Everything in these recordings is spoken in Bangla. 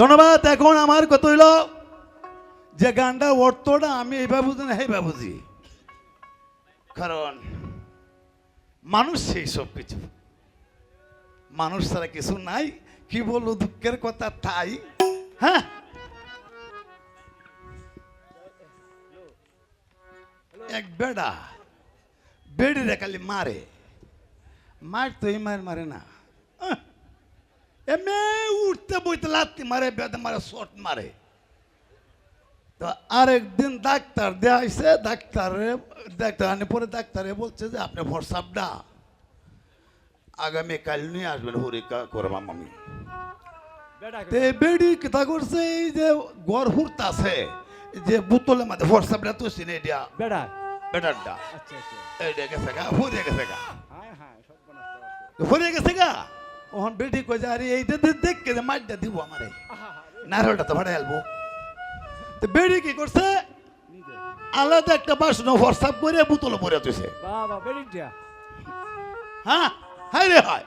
ধন্যবাদ, এখন আমার কত হইল যে গানটা অর্থটা আমি এইভাবে বুঝি না এইভাবে বুঝি কারণ মানুষ সেই সব কিছু। মানুষ ছাড়া কিছু নাই, কি বলব, দুঃখের কথা তাই। হ্যাঁ? এক বেড়া বেড়ি খালি মারে। মার তো এই মার মারে না! এমনি উঠতে বইতে লাত্তি মারে বেদে মারে শট মারে। তো আরেকদিন ডাক্তার দেয়াইছে ডাক্তারে ডাক্তার আনে পরে ডাক্তারে বলছে যে আপনি হোয়াটসঅ্যাপটা আগামী কাল নিয়ে আসবেন হরিকা করবাম আমি। তে বেডি কিতা করছে এই যে গড় হুরতাছে যে বোতলের মধ্যে হোয়াটসঅ্যাপটা তো চিনে দিয়া বেড়া। বেটারটা আচ্ছা আচ্ছা। এইটা গেছে গা ফুরিয়ে গেছে গা। ফুরিয়ে গেছে গা? ওহন বেটি কই আরে এইটা দেখকে যে মাইটটা দিব আমারে। নারলটা তো ভাড়া আলবো। তো বেড়ি কি করছে? আলাদা একটা বাসন হোয়াটসঅ্যাপ করে বোতলে ভরে তুইছে বাবা বেড়িটা হ্যাঁ? হাই রে হাই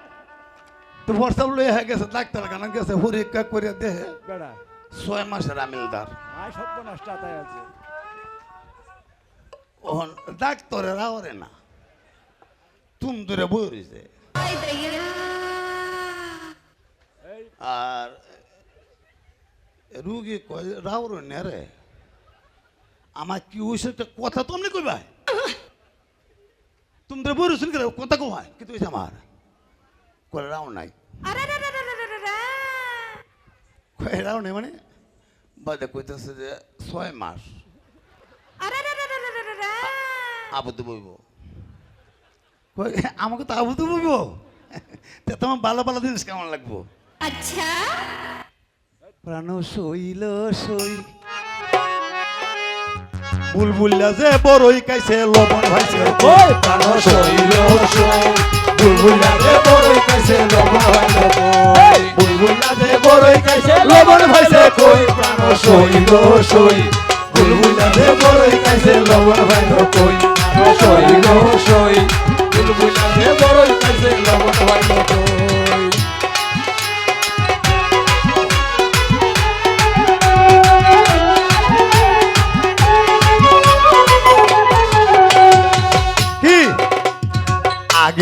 তো হোয়াটসঅ্যাপ লয়ে হয়ে গেছে ডাক্তার কানা গেছে হরিকা করে দেহে। বেড়া। ছয় মাসের আমিলদার। হ্যাঁ বনাস তাই আছে। ওহন ডাক্তারের আওরে না তুম দূরে বই রয়েছে আর রুগী কয় রাউর নেরে আমার কি হয়েছে কথা তো আপনি কইবা তুমি তো বই রয়েছেন কেন কথা কো হয় কিন্তু হয়েছে আমার কয় রাও নাই কয় রাও নাই মানে বাদে কইতেছে যে ছয় মাস আবদ্ধ বইব কই আমাকে তো আবদ্ধ বইব তে তোমার ভালো ভালো জিনিস কেমন লাগবো আচ্ছা। প্রাণ শৈল সই বুলবুল্লা যে বড়ই কাইছে লবণ ভাইছে ওই প্রাণ শৈল শৈ বুলবুল্লা যে বড়ই কাইছে লবণ ভাইছে কই? বুলবুল্লা যে বড়ই কাইছে লবণ ভাইছে কই? প্রাণ শৈল সই বুলবুল্লা যে বড়ই কাইছে লবণ ভাইছে কই? প্রাণ শৈল সই বুলবুল্লা যে বড়ই কাইছে লবণ ভাইছে কই?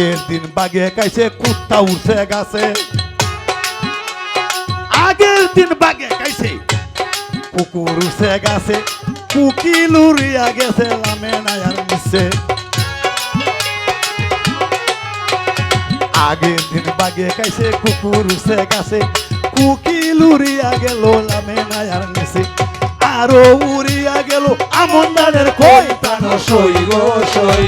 আগের দিন বাগে কাইছে, কুত্তা উঠছে গাছে। আগের দিন বাগে কাইছে, কুকুর উঠছে গাছে। কুকিল উড়িয়া গেছে, লামে নায়ার মিশে আগের দিন বাগে কাইছে, কুকুর উঠছে গাছে। কুকিল উড়িয়া গেল, লামে নায়ার মিশে আরও উড়িয়া গেল আমন্দারের কই প্রাণ সই গো সই।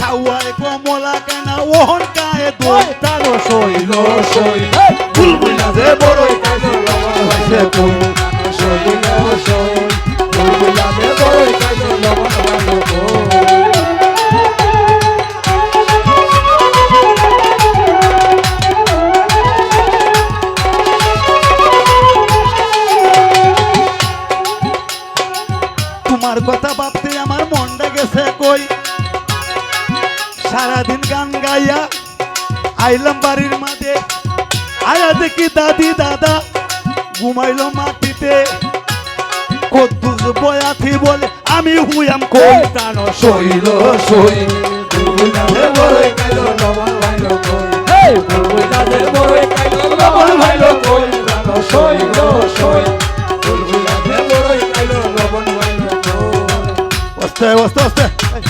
খাওয়ায় কমলা কানা ওহন কায়ে দোল প্রাণ সইল সই বুলবুল যে বড়ই লবণ বুলবুল যে বড়ই লবণ তোমার কথা ভাবতে আমার মনটা গেছে কই? সারাদিন গান গাইয়া আইলাম বাড়ির মাঝে আয়া দেখি দাদি দাদা ঘুমাইলো মাটিতে। কদ্দুস বয়াথি বলে আমি হুয়াম কই প্রাণ সইল সই। যে বড়ই কাছে